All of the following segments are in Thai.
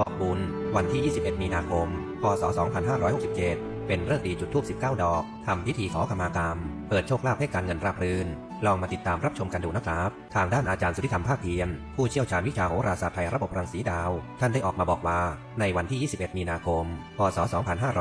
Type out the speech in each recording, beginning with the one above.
บอกบุญ วันที่ 21 มีนาคม พศ 2567 เป็นเรื่องดีจุดทูบ19 ดอก ทำพิธีขอขมากรรม เปิดโชคลาภให้การเงินราบรื่น ลองมาติดตามรับชมกันดูนะครับ ทางด้านอาจารย์สุทธิธรรมภาคเพียร ผู้เชี่ยวชาญวิชาโหราศาสตร์ไทยระบบรังสีดาว ท่านได้ออกมาบอกว่า ในวันที่ 21 มีนาคม พศ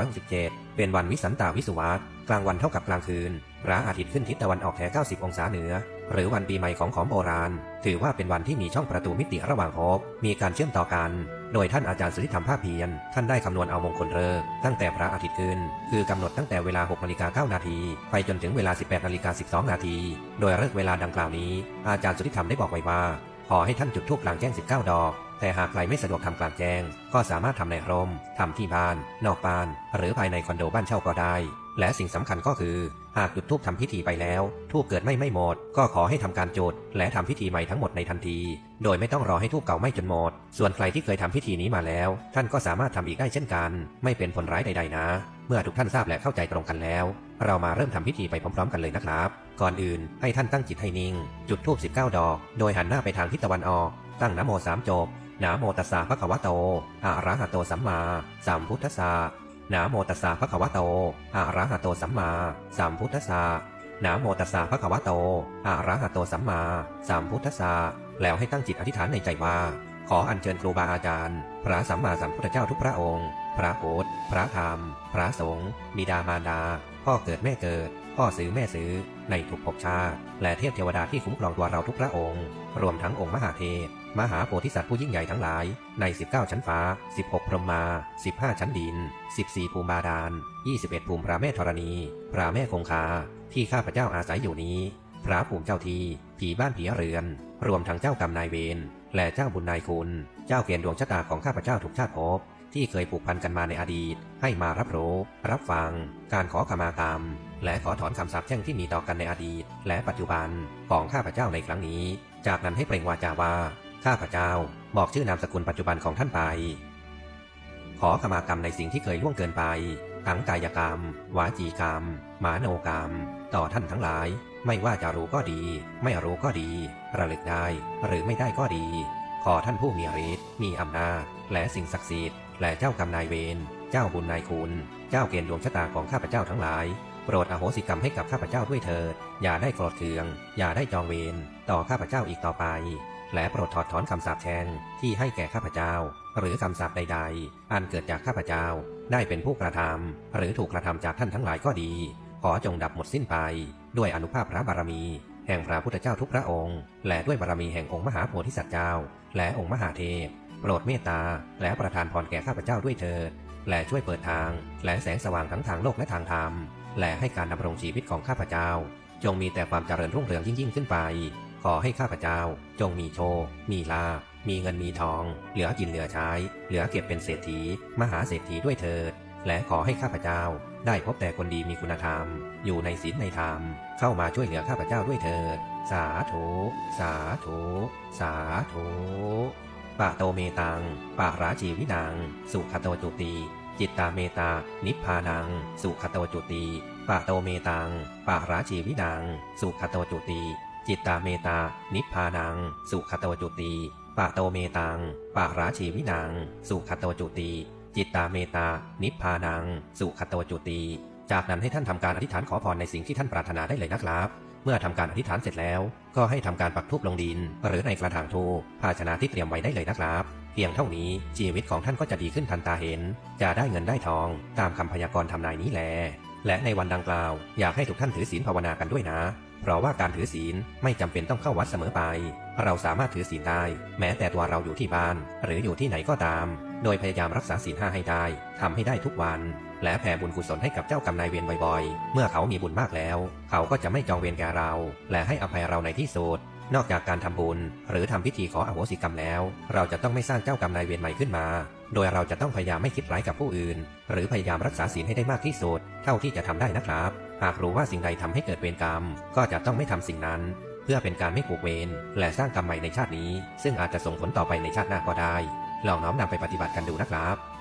2567 เป็นวันวิสันตาวิสุวัตกลางวันเท่ากับกลางคืนพระอาทิตย์ขึ้นทิศตะวันออกแถ90 องศาเหนือ หรือวันปีใหม่ของของโบราณ ถือว่าเป็นวันที่มีช่องประตูมิติระหว่างภพมีการเชื่อมต่อกัน โดยท่านอาจารย์สุธิธรรมภาเพียรท่านได้คำนวณเอามงคลฤกษ์ตั้งแต่พระอาทิตย์ขึ้น คือกำหนดตั้งแต่เวลา6นาฬิกา9นาทีไปจนถึงเวลา 18นาฬิกา12นาทีโดยเลิกเวลาดังกล่าวนี้ อาจารย์สุธิธรรมได้บอกไว้ว่า ขอให้ท่านจุดธูปกลางแจ้ง 19 ดอกแต่หากใครไม่สะดวกทำกลางแจ้ง ก็สามารถทำในร่มทำที่บ้าน นอกบ้าน หรือภายในคอนโดบ้านเช่าก็ได้ และสิ่งสำคัญก็คือ หากจุดธูปทำพิธีไปแล้วธูปเกิดไม่ไม่หมด ก็ขอให้ทำการจุดและทำพิธีใหม่ทั้งหมดในทันที โดยไม่ต้องรอให้ธูปเก่าไม้จนหมด ส่วนใครที่เคยทำพิธีนี้มาแล้ว ท่านก็สามารถทำอีกได้เช่นกัน ไม่เป็นผลร้ายใด ๆ นะ เมื่อทุกท่านทราบและเข้าใจตรงกันแล้ว เรามาเริ่มทำพิธีไปพร้อม ๆ กันเลยนะครับ ก่อนอื่นให้ท่านตั้งจิตให้นิ่ง จุดธูป19 ดอก โดยหันหน้าไปทางทิศตะวันออก ตั้งนโมสามจบนะโมตัสสะภะคะวะโตอะระหะโตสัมมาสัมพุทธัสสะ นาโมตัสสะภะคะวะโตอะระหะโตสัมมาสัมพุทธัสสะนาโมตัสสะภะคะวะโตอะระหะโตสัมมาสัมพุทธัสสะแล้วให้ตั้งจิตอธิษฐานในใจว่า ขออัญเชิญครูบาอาจารย์ พระสัมมาสัมพุทธเจ้าทุกพระองค์ พระพุทธพระธรรม พระสงฆ์ บิดามารดา พ่อเกิดแม่เกิด พ่อซื้อแม่ซื้อในทุกภพชาติ และเทพเทวดาที่คุ้มครองตัวเราทุกพระองค์ รวมทั้งองค์มหาเทพ มหาโพธิสัตว์ผู้ยิ่งใหญ่ทั้งหลาย ใน 19 ชั้นฟ้า 16 พรหมมา15 ชั้นดิน 14 ภูมิบาดาล 21 ภูมิพระแม่ธรณี พระแม่คงคา ที่ข้าพเจ้าอาศัยอยู่นี้ พระภูมิเจ้าทีผีบ้านผีเรือน รวมทั้งเจ้ากรรมนายเวร และเจ้าบุญนายคุณ เจ้าเกณฑ์ดวงชะตาของข้าพเจ้าทุกชาติภพที่เคยผูกพันกันมาในอดีต ให้มารับรู้ รับฟัง การขอขมากรรม และขอถอนคำสาปแช่งที่มีต่อกันในอดีต และปัจจุบันของข้าพเจ้าในครั้งนี้ จากนั้นให้เปล่งวาจาว่าข้าพเจ้าบอกชื่อนามสกุลปัจจุบันของท่านไป ขอขมากรรมในสิ่งที่เคยล่วงเกินไป ทั้งกายกรรม วาจีกรรมมาโนกรรม ต่อท่านทั้งหลาย ไม่ว่าจะรู้ก็ดี ไม่รู้ก็ดี ระลึกได้ หรือไม่ได้ก็ดี ขอท่านผู้มีฤทธิ์มีอำนาจ และสิ่งศักดิ์สิทธิ์และเจ้ากรรมนายเวร เจ้าบุญนายคุณ เจ้าเกณฑ์ดวงชะตาของข้าพเจ้าทั้งหลาย โปรดอโหสิกรรมให้กับข้าพเจ้าด้วยเถิด อย่าได้โกรธเคือง อย่าได้จองเวรต่อข้าพเจ้าอีกต่อไป และโปรดถอดถอนคำสาปแช่งที่ให้แก่ข้าพเจ้า หรือคำสาปใด ๆ อันเกิดจากข้าพเจ้า ได้เป็นผู้กระทำหรือถูกกระทำจากท่านทั้งหลายก็ดี ขอจงดับหมดสิ้นไป ด้วยอนุภาพพระบารมี แห่งพระพุทธเจ้าทุกพระองค์ และด้วยบารมีแห่งองค์มหาโพธิสัตว์เจ้า และองค์มหาเทพโปรดเมตตาและประทานพรแก่ข้าพเจ้าด้วยเถิดและช่วยเปิดทาง และแสงสว่างทั้งทางโลกและทางธรรม และให้การดำรงชีวิตของข้าพเจ้า จงมีแต่ความเจริญรุ่งเรืองยิ่งยิ่งขึ้นไป ขอให้ข้าพเจ้า จงมีโชค มีลาภมีเงินมีทอง เหลือกินเหลือใช้ เหลือเก็บเป็นเศรษฐี มหาเศรษฐีด้วยเถิด และขอให้ข้าพเจ้า ได้พบแต่คนดีมีคุณธรรม อยู่ในศีลในธรรม เข้ามาช่วยเหลือข้าพเจ้าด้วยเถิด สาธุสาธุสาธุปะโตเมตังปะราชีวินัง สุขโตจุติ จิตตาเมตา นิพพานัง สุขโตจุติปะโตเมตังปะราชีวินัง สุขโตจุติจิตตาเมตา นิพพานัง สุขโตจุติปะโตเมตังปะราชีวินัง สุขโตจุติจิตตาเมตา นิพพานัง สุขโตจุติจากนั้นให้ท่านทำการอธิษฐานขอพรในสิ่งที่ท่านปรารถนาได้เลยนะครับ เมื่อทำการอธิษฐานเสร็จแล้ว ก็ให้ทำการปักธูปลงดิน หรือในกระถางทูภาชนะที่เตรียมไว้ได้เลยนะครับ เพียงเท่านี้ชีวิตของท่านก็จะดีขึ้นทันตาเห็น จะได้เงินได้ทอง ตามคำพยากรณ์ทำนายนี้แล และในวันดังกล่าวอยากให้ทุกท่านถือศีลภาวนากันด้วยนะ เพราะว่าการถือศีลไม่จำเป็นต้องเข้าวัดเสมอไป เราสามารถถือศีลได้ แม้แต่ตัวเราอยู่ที่บ้าน หรืออยู่ที่ไหนก็ตาม โดยพยายามรักษาศีลห้าให้ได้ทำให้ได้ทุกวัน และแผ่บุญกุศลให้กับเจ้ากรรมนายเวรบ่อยๆ เมื่อเขามีบุญมากแล้ว เขาก็จะไม่จองเวรแก่เรา และให้อภัยเราในที่สุด นอกจากการทำบุญ หรือทำพิธีขออโหสิกรรมแล้ว เราจะต้องไม่สร้างเจ้ากรรมนายเวรใหม่ขึ้นมา โดยเราจะต้องพยายามไม่คิดร้ายกับผู้อื่น หรือพยายามรักษาศีลให้ได้มากที่สุด เท่าที่จะทำได้นะครับ หากรู้ว่าสิ่งใดทำให้เกิดเวรกรรม ก็จะต้องไม่ทำสิ่งนั้น เพื่อเป็นการไม่ผูกเวรและสร้างกรรมใหม่ในชาตินี้ ซึ่งอาจจะส่งผลต่อไปในชาติหน้าก็ได้ ลองน้อมนำไปปฏิบัติกันดูนะครับ